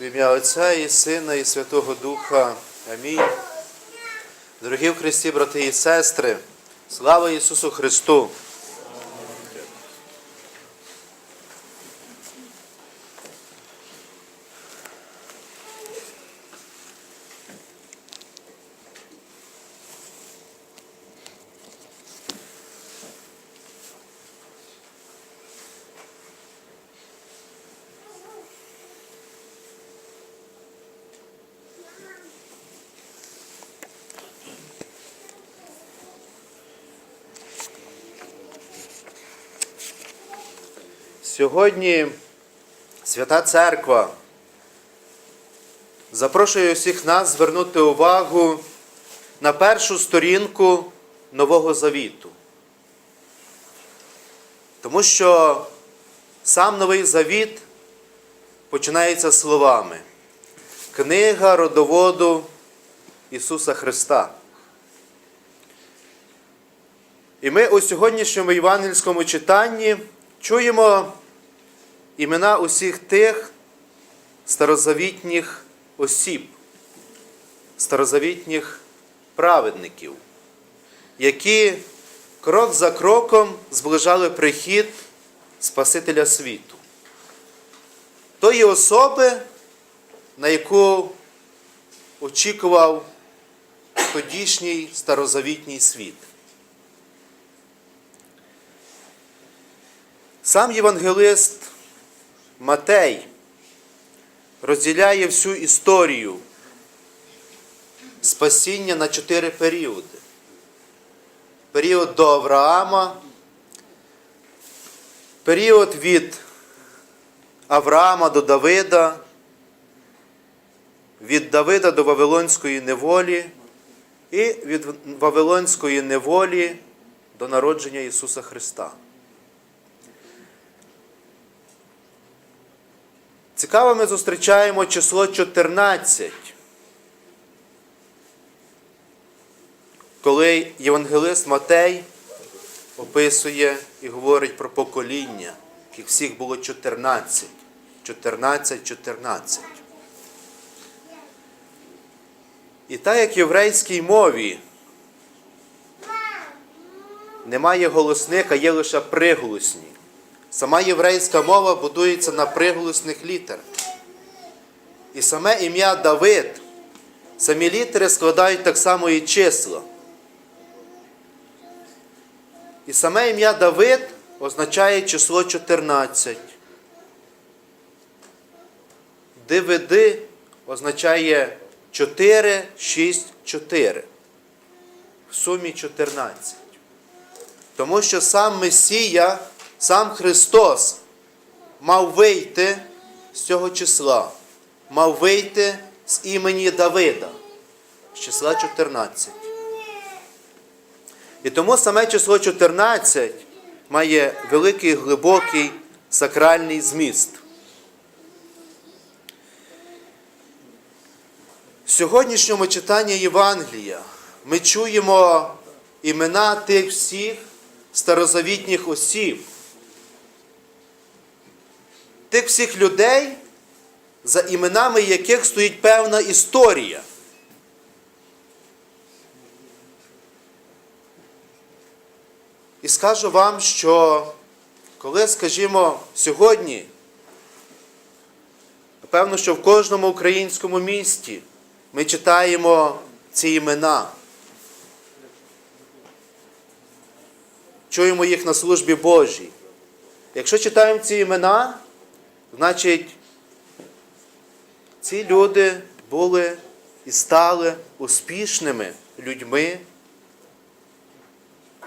В ім'я Отця і Сина, і Святого Духа. Амінь. Дорогі в Христі, брати і сестри, слава Ісусу Христу! Сьогодні Свята Церква запрошує усіх нас звернути увагу на першу сторінку Нового Завіту. Тому що сам Новий Завіт починається словами Книга родоводу Ісуса Христа. І ми у сьогоднішньому євангельському читанні чуємо імена усіх тих старозавітніх осіб, старозавітніх праведників, які крок за кроком зближали прихід Спасителя світу. Тої особи, на яку очікував тодішній старозавітній світ. Сам євангелист Матей розділяє всю історію спасіння на чотири періоди. Період до Авраама, період від Авраама до Давида, від Давида до Вавилонської неволі і від Вавилонської неволі до народження Ісуса Христа. Цікаво, ми зустрічаємо число 14, коли євангелист Матей описує і говорить про покоління, яких всіх було 14. 14, 14. І так як в єврейській мові немає голосних, а є лише приголосні. Сама єврейська мова будується на приголосних літерах. І саме ім'я Давид, самі літери складають так само і числа. І саме ім'я Давид означає число 14. ДВД означає 4, 6, 4. В сумі 14. Тому що сам Месія сам Христос мав вийти з цього числа, мав вийти з імені Давида, з числа 14. І тому саме число 14 має великий глибокий сакральний зміст. В сьогоднішньому читанні Євангелія ми чуємо імена тих всіх старозавітніх осіб, тих всіх людей, за іменами яких стоїть певна історія. І скажу вам, що коли, скажімо, сьогодні, напевно, що в кожному українському місті ми читаємо ці імена, чуємо їх на службі Божій. Якщо читаємо ці імена, Значить, ці люди були і стали успішними людьми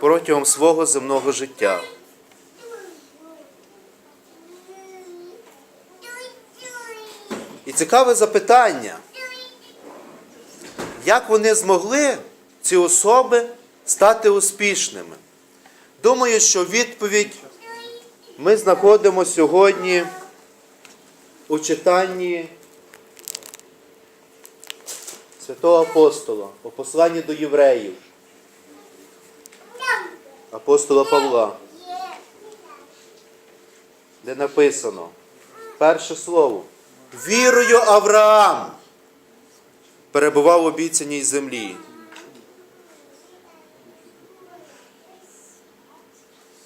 протягом свого земного життя. І цікаве запитання, як вони змогли, ці особи, стати успішними? Думаю, що відповідь ми знаходимо сьогодні у читанні святого апостола, у посланні до євреїв, апостола Павла, де написано перше слово. Вірою Авраам перебував в обіцяній землі.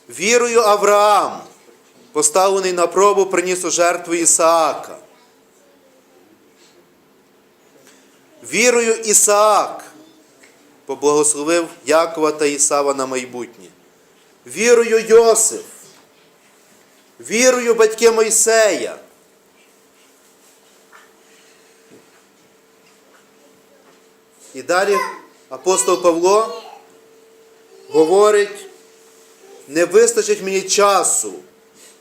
Вірою Авраам, поставлений на пробу, приніс у жертву Ісаака. Вірою Ісаак поблагословив Якова та Ісава на майбутнє. Вірою Йосиф, вірою батьки Мойсея. І далі апостол Павло говорить, не вистачить мені часу,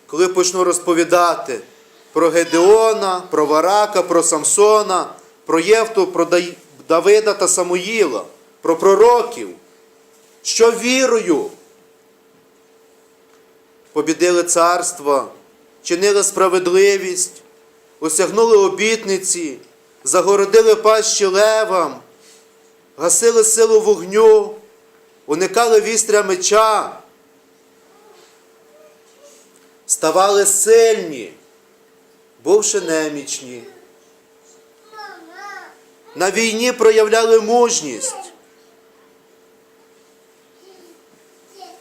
коли почну розповідати про Гедеона, про Варака, про Самсона, про Євту, про Давида та Самуїла, про пророків, що вірою побідили царства, чинили справедливість, осягнули обітниці, загородили пащі левам, гасили силу вогню, уникали вістря меча, ставали сильні, бувши немічні. На війні проявляли мужність.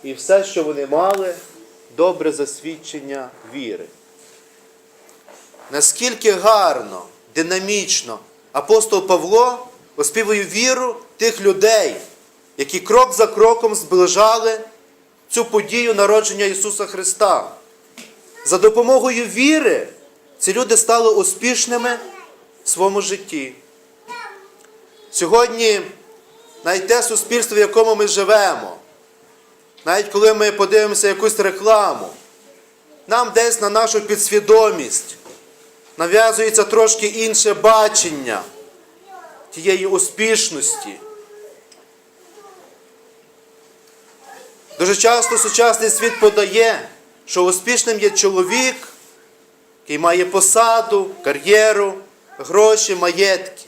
І все, що вони мали, добре засвідчення віри. Наскільки гарно, динамічно апостол Павло оспівує віру тих людей, які крок за кроком зближали цю подію народження Ісуса Христа. За допомогою віри ці люди стали успішними в своєму житті. Сьогодні навіть те суспільство, в якому ми живемо, навіть коли ми подивимося якусь рекламу, нам десь на нашу підсвідомість нав'язується трошки інше бачення тієї успішності. Дуже часто сучасний світ подає, що успішним є чоловік, який має посаду, кар'єру, гроші, маєтки.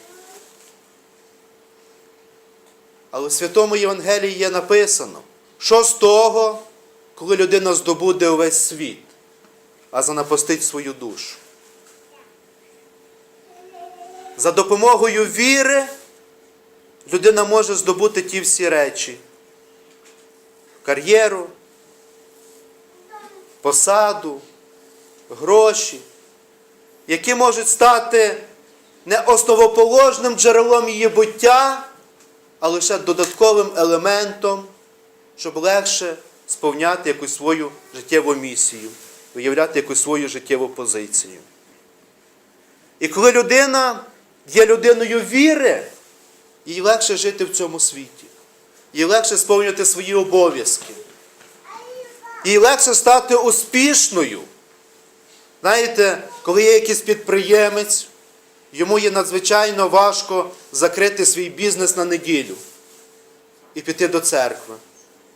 Але в Святому Євангелії є написано, що з того, коли людина здобуде увесь світ, а занапастить свою душу. За допомогою віри людина може здобути ті всі речі: кар'єру, посаду, гроші, які можуть стати не основоположним джерелом її буття, а лише додатковим елементом, щоб легше сповняти якусь свою життєву місію, виявляти якусь свою життєву позицію. І коли людина є людиною віри, їй легше жити в цьому світі, їй легше сповнювати свої обов'язки, їй легше стати успішною. Знаєте, коли є якийсь підприємець, йому є надзвичайно важко закрити свій бізнес на неділю і піти до церкви.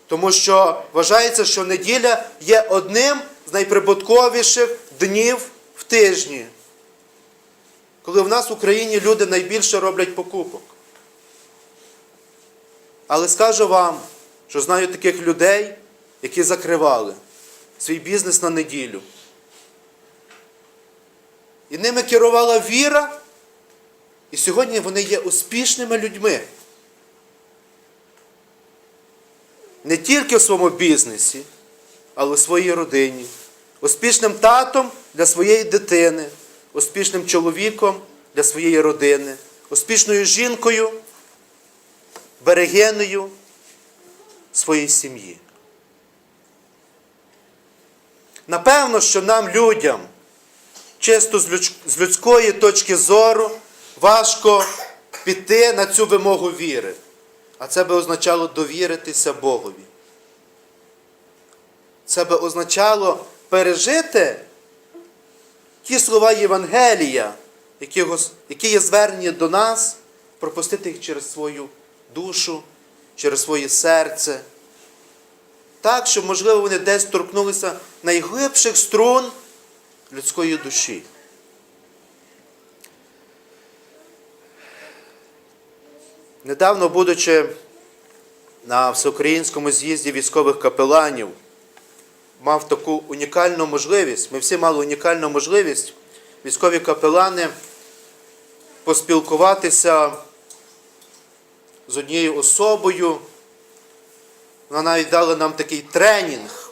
Тому що вважається, що неділя є одним з найприбутковіших днів в тижні, коли в нас в Україні люди найбільше роблять покупок. Але скажу вам, що знаю таких людей, які закривали свій бізнес на неділю. І ними керувала віра, і сьогодні вони є успішними людьми. Не тільки в своєму бізнесі, але в своїй родині. Успішним татом для своєї дитини, успішним чоловіком для своєї родини, успішною жінкою, берегиною своєї сім'ї. Напевно, що нам, людям, чисто з людської точки зору, важко піти на цю вимогу віри. А це би означало довіритися Богові. Це би означало пережити ті слова Євангелія, які є звернені до нас, пропустити їх через свою душу, через своє серце. Так, щоб, можливо, вони десь торкнулися найглибших струн людської душі. Недавно, будучи на всеукраїнському з'їзді військових капеланів, мав таку унікальну можливість, ми всі мали унікальну можливість військові капелани поспілкуватися з однією особою. Вона навіть дала нам такий тренінг,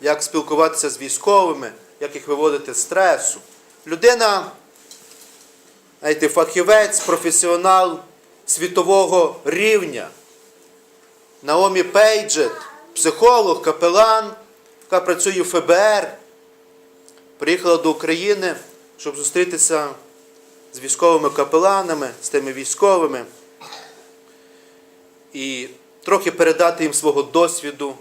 як спілкуватися з військовими, як їх виводити з стресу. Людина, знаєте, фахівець, професіонал світового рівня. Наомі Пейджет, психолог, капелан, яка працює в ФБР, приїхала до України, щоб зустрітися з військовими капеланами, з тими військовими і трохи передати їм свого досвіду,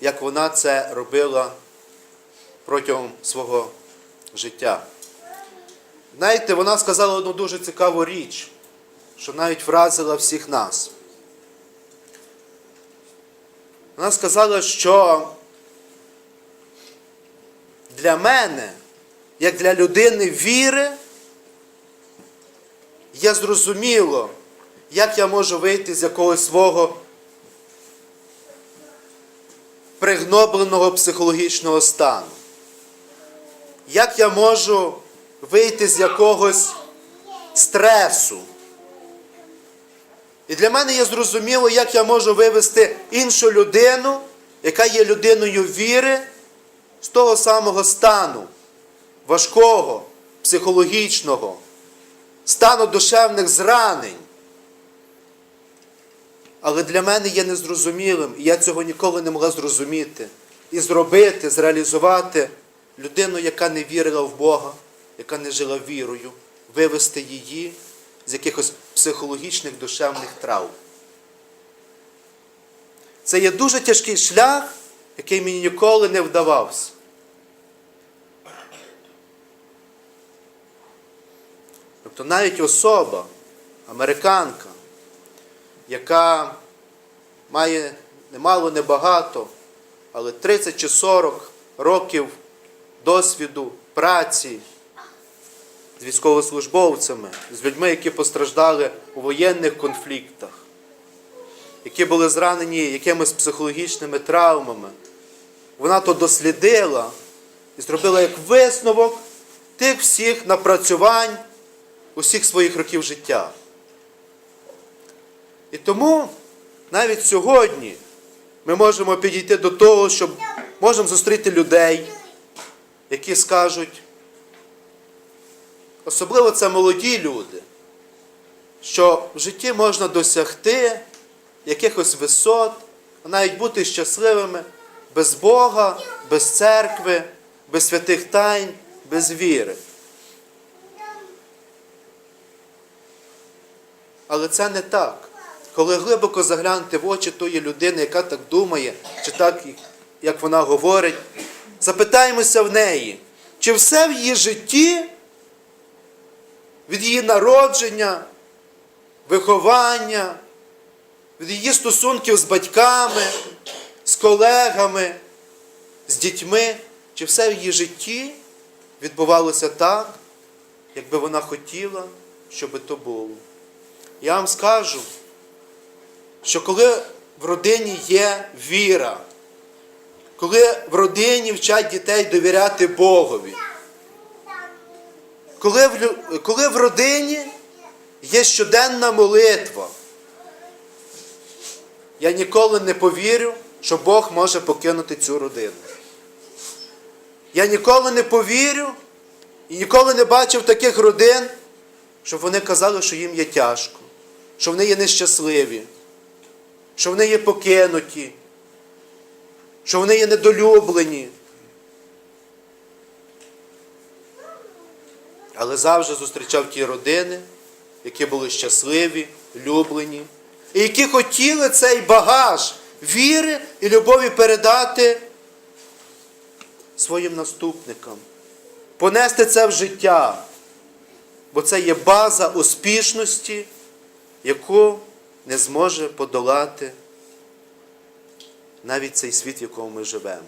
як вона це робила протягом свого життя. Знаєте, вона сказала одну дуже цікаву річ, що навіть вразила всіх нас. Вона сказала, що для мене, як для людини віри, є зрозуміло, як я можу вийти з якогось свого пригнобленого психологічного стану. Як я можу вийти з якогось стресу. І для мене є зрозуміло, як я можу вивести іншу людину, яка є людиною віри, з того самого стану, важкого, психологічного, стану душевних зранень. Але для мене є незрозумілим, і я цього ніколи не могла зрозуміти. І зробити, зреалізувати людину, яка не вірила в Бога, яка не жила вірою, вивести її з якихось психологічних душевних травм. Це є дуже тяжкий шлях, який мені ніколи не вдавався. Тобто навіть особа, американка, яка має немало, небагато, але 30 чи 40 років досвіду праці з військовослужбовцями, з людьми, які постраждали у воєнних конфліктах, які були зранені якимись психологічними травмами. Вона то дослідила і зробила як висновок тих всіх напрацювань усіх своїх років життя. І тому навіть сьогодні ми можемо підійти до того, щоб можемо зустріти людей, які скажуть, особливо це молоді люди, що в житті можна досягти якихось висот, а навіть бути щасливими без Бога, без церкви, без святих тайн, без віри. Але це не так. Коли глибоко заглянути в очі тої людини, яка так думає, чи так, як вона говорить, запитаємося в неї, чи все в її житті, від її народження, виховання, від її стосунків з батьками, з колегами, з дітьми, чи все в її житті відбувалося так, якби вона хотіла, щоб то було. Я вам скажу, що коли в родині є віра, коли в родині вчать дітей довіряти Богові, коли в, коли в родині є щоденна молитва, я ніколи не повірю, що Бог може покинути цю родину. Я ніколи не повірю і ніколи не бачив таких родин, щоб вони казали, що їм є тяжко, що вони є нещасливі, що вони є покинуті, що вони є недолюблені. Але завжди зустрічав ті родини, які були щасливі, люблені, і які хотіли цей багаж віри і любові передати своїм наступникам, понести це в життя, бо це є база успішності, яку не зможе подолати навіть цей світ, в якому ми живемо.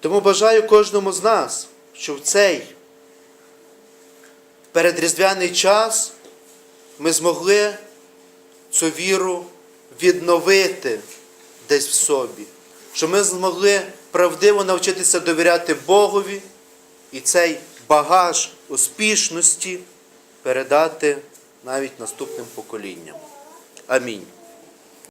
Тому бажаю кожному з нас, що в цей передріздвяний час ми змогли цю віру відновити десь в собі, що ми змогли правдиво навчитися довіряти Богові і цей багаж успішності передати навіть наступним поколінням. Амінь.